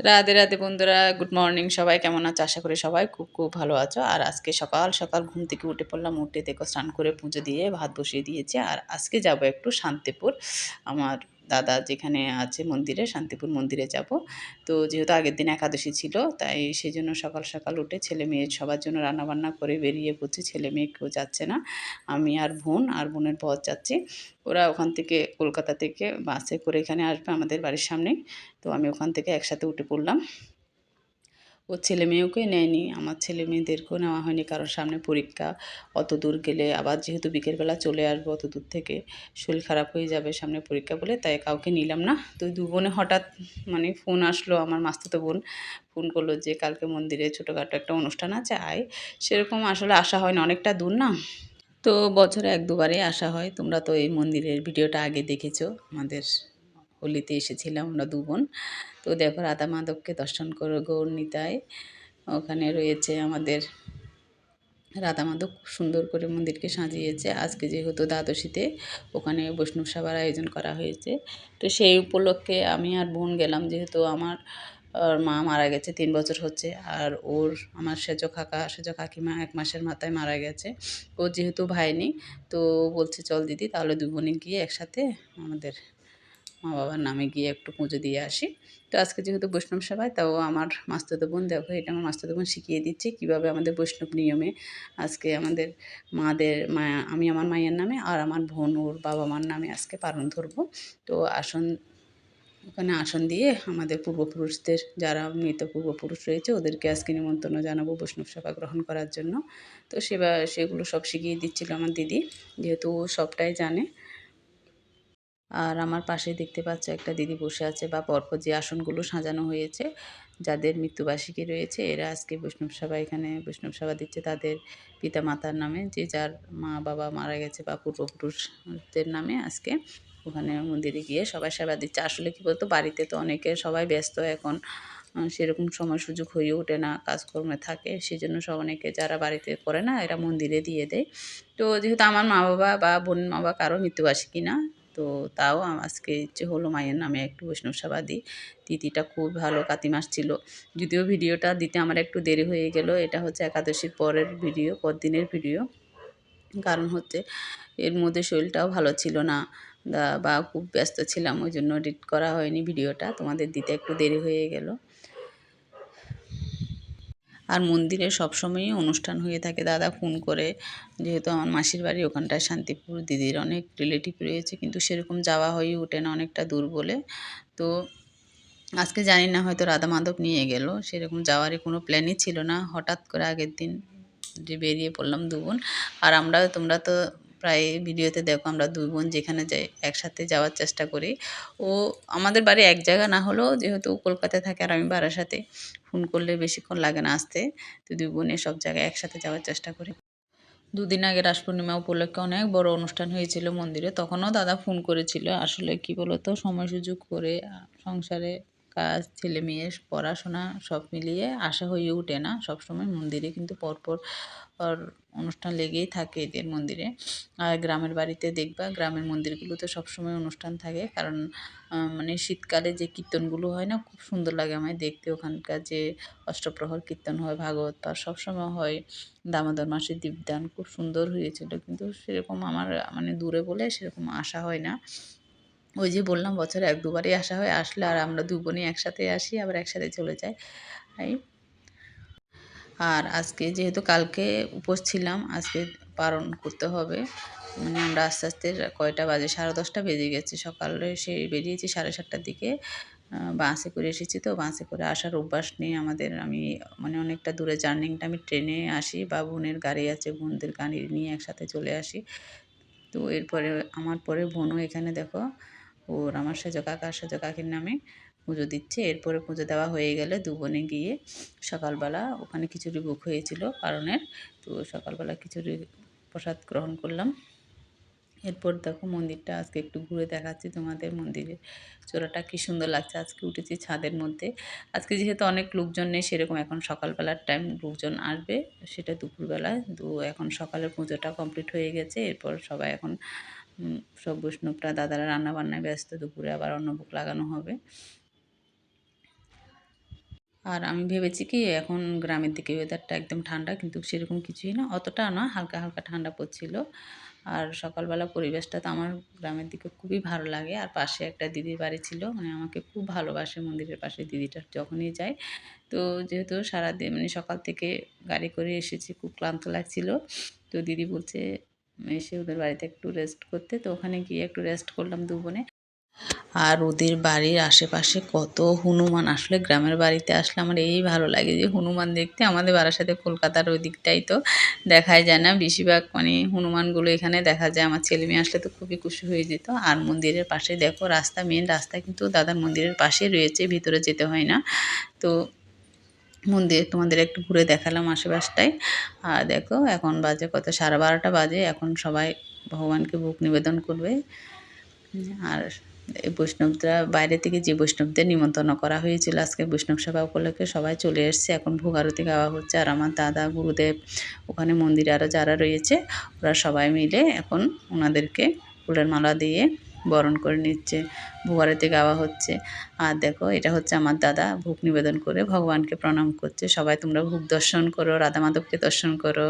রাধে রাধে বন্ধুরা, good morning সবাই, কেমন আছো? আশা করি সবাই খুব খুব ভালো আছো। আর আজকে সকাল সকাল ঘুম থেকে উঠে পড়লাম, উঠে দেখো স্নান করে পুজো দিয়ে, ভাত বসিয়ে দিয়েছি। আর আজকে যাব একটু শান্তিপুর, আমার দাদা যেখানে আছে মন্দিরে, শান্তিপুর মন্দিরে যাব। তো যেহেতু আগের দিন একাদশী ছিল, তাই সেই জন্য সকাল সকাল উঠে ছেলে মেয়ে সবার জন্য রান্নাবান্না করে বেরিয়ে পড়ছি। ছেলে মেয়ে কেউ যাচ্ছে না, আমি আর বোন, আর বোনের পথ যাচ্ছি। ওরা ওখান থেকে কলকাতা থেকে বাসে করে এখানে আসবে আমাদের বাড়ির সামনে তো আমি ওখান থেকে একসাথে উঠে পড়লাম। ওর ছেলে মেয়েওকে নেয়নি, আমার ছেলে মেয়েদেরকেও নেওয়া হয়নি, কারণ সামনে পরীক্ষা। অত দূর গেলে আবার যেহেতু বিকেলবেলা চলে আসব অত দূর থেকে, শরীর খারাপ হয়ে যাবে সামনে পরীক্ষা বলে, তাই কাউকে নিলাম না। তো দু বোনে হঠাৎ মানে ফোন আসলো, আমার মাস্তুতো বোন ফোন করল যে, কালকে মন্দিরে ছোটোখাটো একটা অনুষ্ঠান আছে, আয়। সেরকম আসলে আসা হয় না অনেকটা দূর না? তো বছরে এক দুবারই আসা হয়, তোমরা তো এই মন্দিরের ভিডিওটা আগে দেখেছ, আমাদের হোলিতে এসেছিলাম আমরা দু বোন। তো দেখো রাধা মাধবকে দর্শন করো গৌর নিতায় ওখানে রয়েছে আমাদের রাধা মাধব, খুব সুন্দর করে মন্দিরকে সাজিয়েছে। আজকে যেহেতু দ্বাদশীতে ওখানে বৈষ্ণব সভার আয়োজন করা হয়েছে। তো সেই উপলক্ষে আমি আর বোন গেলাম, যেহেতু আমার মা মারা গেছে, তিন বছর হচ্ছে। আর ওর, আমার সেজো কাকা, সেজো কাকিমা এক মাসের মাথায় মারা গেছে। ও যেহেতু ভাইনি, তো বলছে, চল দিদি, তাহলে দু বোনে গিয়ে একসাথে আমাদের মা বাবার নামে গিয়ে একটু পুজো দিয়ে আসি। তো আজকে যেহেতু বৈষ্ণব সভায়, তাও আমার মাস্তুতো বোন, দেখো এটা আমার মাস্তুতো বোন শিখিয়ে দিচ্ছে কীভাবে আমাদের বৈষ্ণব নিয়মে আজকে আমাদের মাদের মা, আমি আমার মায়ের নামে আর আমার বোন ওর বাবা মার নামে আজকে পালন ধরবো। তো আসন, ওখানে আসন দিয়ে আমাদের পূর্বপুরুষদের, যারা মৃত পূর্বপুরুষ রয়েছে, ওদেরকে আজকে নিমন্ত্রণ জানাব বৈষ্ণব সেবা গ্রহণ করার জন্য। তো সেবা, সেগুলো সব শিখিয়ে দিচ্ছিল আমার দিদি, যেহেতু সবটাই জানে। আর আমার পাশে দেখতে পাচ্ছ একটা দিদি বসে আছে বা পরপর যে আসনগুলো সাজানো হয়েছে, যাদের মৃত্যুবার্ষিকী রয়েছে, এরা আজকে বৈষ্ণব সভা এখানে বৈষ্ণব সভা দিচ্ছে তাদের পিতা মাতার নামে, যে যার মা বাবা মারা গেছে বা পূর্বপুরুষদের নামে আজকে ওখানে মন্দিরে গিয়ে সবাই সেবা দিচ্ছে। আসলে কী বলতো, বাড়িতে তো অনেকে সবাই ব্যস্ত এখন সেরকম সময় সুযোগ হয়ে ওঠে না, কাজকর্মে থাকে সেই জন্য সব অনেকে যারা বাড়িতে করে না, এরা মন্দিরে দিয়ে দেয়। তো যেহেতু আমার মা বাবা বা বোন মা বাবা কারও মৃত্যুবার্ষিকী না তো তাও আজকে ইচ্ছে হলো মায়ের নামে একটু বৈষ্ণব সেবা দিই। তিথিটা খুব ভালো কাতি মাস ছিল। যদিও ভিডিওটা দিতে আমার একটু দেরি হয়ে গেল, এটা হচ্ছে একাদশীর পরের ভিডিও, পরদিনের ভিডিও। কারণ হচ্ছে এর মধ্যে শরীরটাও ভালো ছিল না। বা খুব ব্যস্ত ছিলাম ওই জন্য এডিট করা হয়নি ভিডিওটা। তোমাদের দিতে একটু দেরি হয়ে গেল। আর মন্দিরে সবসময়ই অনুষ্ঠান হয়ে থাকে। দাদা ফোন করে, যেহেতু আমার মাসির বাড়ি ওখানটায় শান্তিপুর, দিদির অনেক রিলেটিভ রয়েছে, কিন্তু সেরকম যাওয়া হয়ে ওঠে না, অনেকটা দূর বলে। তো আজকে জানি না, হয়তো রাধা মাধব নিয়ে গেল। সেরকম যাওয়ারই কোনো প্ল্যানই ছিল না। হঠাৎ করে আগের দিন যে বেরিয়ে পড়লাম দুবোন। আর আমরা, তোমরা তো প্রায় ভিডিওতে দেখো আমরা দুই বোন যেখানে যাই, একসাথে যাওয়ার চেষ্টা করি। ও আমাদের বাড়ি এক জায়গা না হলেও যেহেতু কলকাতায় থাকে আর আমি বাড়ার সাথে ফোন করলে বেশিক্ষণ লাগে না আসতে। তো দুই বোনে সব জায়গায় একসাথে যাওয়ার চেষ্টা করি। দুদিন আগে রাস পূর্ণিমা উপলক্ষে অনেক বড় অনুষ্ঠান হয়েছিল মন্দিরে, তখনও দাদা ফোন করেছিল। আসলে কি বলতো সময় সুযোগ করে সংসারে কাজ, ছেলে মেয়ে, পড়াশোনা সব মিলিয়ে আশা হয়ে ওঠে না। সবসময় মন্দিরে কিন্তু পরপর অনুষ্ঠান লেগেই থাকে এদের মন্দিরে। আর গ্রামের বাড়িতে দেখবা, গ্রামের মন্দিরগুলোতে সবসময় অনুষ্ঠান থাকে। কারণ মানে শীতকালে যে কীর্তনগুলো হয় না, খুব সুন্দর লাগে আমায় দেখতে। ওখানকার যে অষ্টপ্রহর কীর্তন হয়, ভাগবত পাঠ সবসময় হয়। দামোদর মাসের দীপদান খুব সুন্দর হয়েছিল। কিন্তু সেরকম আমার মানে দূরে বলে সেরকম আসা হয় না। ওই যে বললাম, বছরে এক দুবারই আসা হয়, আসলে আর আমরা দু বোনই একসাথে আসি, আবার একসাথে চলে যাই আর আজকে যেহেতু কালকে উপোস ছিলাম, আজকে পালন করতে হবে মানে আমরা আস্তে আস্তে কয়টা বাজে, সাড়ে দশটা বেজে গেছে, সকালে সে বেরিয়েছি সাড়ে সাতটার দিকে বাসে করে এসেছি তো, বাসে করে আসার অভ্যাস নেই আমাদের, আমি মানে অনেকটা দূরে জার্নিংটা, আমি ট্রেনে আসি, বা বোনের গাড়ি আছে, বোনদের গাড়ি নিয়ে একসাথে চলে আসি, তো এরপরে, আমার পরে বোনও এখানে দেখো ওর আমার সেজ কাকা, সেজ কাকির নামে পুজো দিচ্ছে। এরপরে পুজো দেওয়া হয়ে গেলে দু বোনে গিয়ে সকালবেলা ওখানে খিচুড়ি বুক হয়েছিল কারণের তো সকালবেলা খিচুড়ি প্রসাদ গ্রহণ করলাম। এরপর দেখো মন্দিরটা আজকে একটু ঘুরে দেখাচ্ছি তোমাদের মন্দিরের চোরাটা কী সুন্দর লাগছে। আজকে উঠেছি ছাদের মধ্যে। আজকে যেহেতু অনেক লোকজন নেই, সেরকম এখন সকালবেলার টাইম লোকজন আসবে, সেটা দুপুরবেলায়। তো এখন সকালের পুজোটা কমপ্লিট হয়ে গেছে। এরপর সবাই এখন সব বৈষ্ণবরা দাদারা রান্না বান্নায় ব্যস্ত, দুপুরে আবার অন্নভোগ লাগানো হবে। আর আমি ভেবেছি কি, এখন গ্রামের দিকে ওয়েদারটা একদম ঠান্ডা, কিন্তু সেরকম কিছুই না, অতটা না, হালকা হালকা ঠান্ডা পড়ছিল। আর সকালবেলা পরিবেশটা তো আমার গ্রামের দিকে খুবই ভালো লাগে। আর পাশে একটা দিদির বাড়ি ছিল মানে আমাকে খুব ভালোবাসে মন্দিরের পাশে, দিদিটা যখনই যায়। তো যেহেতু সারাদিন মানে সকাল থেকে গাড়ি করে এসেছি, খুব ক্লান্ত লাগছিল। তো দিদি বলছে এসে ওদের বাড়িতে একটু রেস্ট করতে। তো ওখানে গিয়ে একটু রেস্ট করলাম দু বোনে। আর ওদের বাড়ির আশেপাশে কত হনুমান। আসলে গ্রামের বাড়িতে আসলে আমার এই ভালো লাগে যে হনুমান দেখতে। আমাদের বাড়ার সাথে কলকাতার ওই দিকটাই তো দেখাই যায় না। বেশিরভাগ মানে হনুমানগুলো এখানে দেখা যায়। আমার ছেলে মেয়ে আসলে তো খুবই খুশি হয়ে যেত। আর মন্দিরের পাশে দেখো রাস্তা মেন রাস্তা কিন্তু দাদার মন্দিরের পাশে রয়েছে। ভিতরে যেতে হয় না। তো মন্দির তোমাদের একটু ঘুরে দেখালাম আশেপাশটায়। আর দেখো, এখন বাজে কত? সাড়ে বারোটা বাজে। এখন সবাই ভগবানকে ভোগ নিবেদন করবে। আর এই বৈষ্ণবরা বাইরে থেকে যে বৈষ্ণবদের নিমন্ত্রণ করা হয়েছিল আজকে বৈষ্ণব সভা উপলক্ষে, সবাই চলে এসছে। এখন ভোগ আরতি গাওয়া হচ্ছে। আর আমার দাদা, গুরুদেব, ওখানে মন্দিরে আরও যারা রয়েছে, ওরা সবাই মিলে এখন ওনাদেরকে ফুলের মালা দিয়ে বরণ করে নিচ্ছে ভোগ আরতি গাওয়া হচ্ছে। আর দেখো, এটা হচ্ছে আমার দাদা, ভোগ নিবেদন করে ভগবানকে প্রণাম করছে। সবাই তোমরা ভোগ দর্শন করো, রাধা মাধবকে দর্শন করো।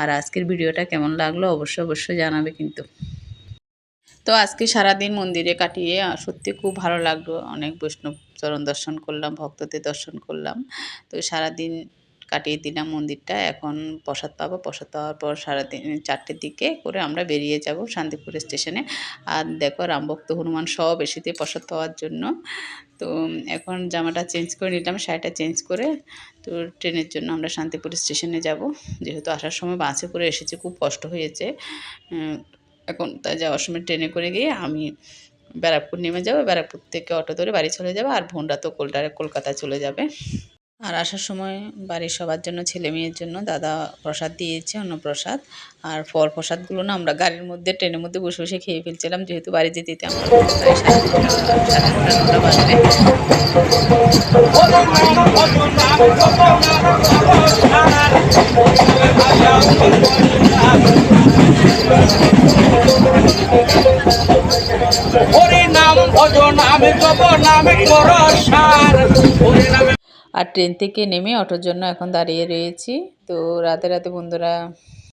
আর আজকের ভিডিওটা কেমন লাগল অবশ্যই অবশ্যই জানাবে কিন্তু। তো আজকে সারাদিন মন্দিরে কাটিয়ে সত্যি খুব ভালো লাগল। অনেক বৈষ্ণব চরণ দর্শন করলাম, ভক্তদের দর্শন করলাম। তো সারাদিন কাটিয়ে দিলাম মন্দিরটা। এখন প্রসাদ পাবো। প্রসাদ পাওয়ার পর সারাদিন চারটের দিকে করে আমরা বেরিয়ে যাব শান্তিপুর স্টেশনে। আর দেখো রামভক্ত হনুমান সব এসেছে প্রসাদ পাওয়ার জন্য। তো এখন জামাটা চেঞ্জ করে নিলাম, শাড়িটা চেঞ্জ করে। তো ট্রেনের জন্য আমরা শান্তিপুর স্টেশনে যাব। যেহেতু আসার সময় বাসে করে এসেছি, খুব কষ্ট হয়েছে। এখন তাই যাওয়ার সময় ট্রেনে করে গিয়ে আমি ব্যারাকপুর নেমে যাব। ব্যারাকপুর থেকে অটো ধরে বাড়ি চলে যাব। আর বোনরা তো কলকাতা কলকাতায় চলে যাবে। আর আসার সময় বাড়ির সবার জন্য, ছেলে মেয়ের জন্য দাদা প্রসাদ দিয়েছে অন্য প্রসাদ। আর ফল প্রসাদগুলো না আমরা গাড়ির মধ্যে, ট্রেনের মধ্যে বসে বসে খেয়ে ফেলছিলাম। যেহেতু বাড়ি যেতে যেতে আমরা নাম ভজ নামে জপ নামে কর নামে আর ট্রেন থেকে নেমে অটোর জন্য এখন দাঁড়িয়ে রয়েছি। তো রাতে রাতে বন্ধুরা।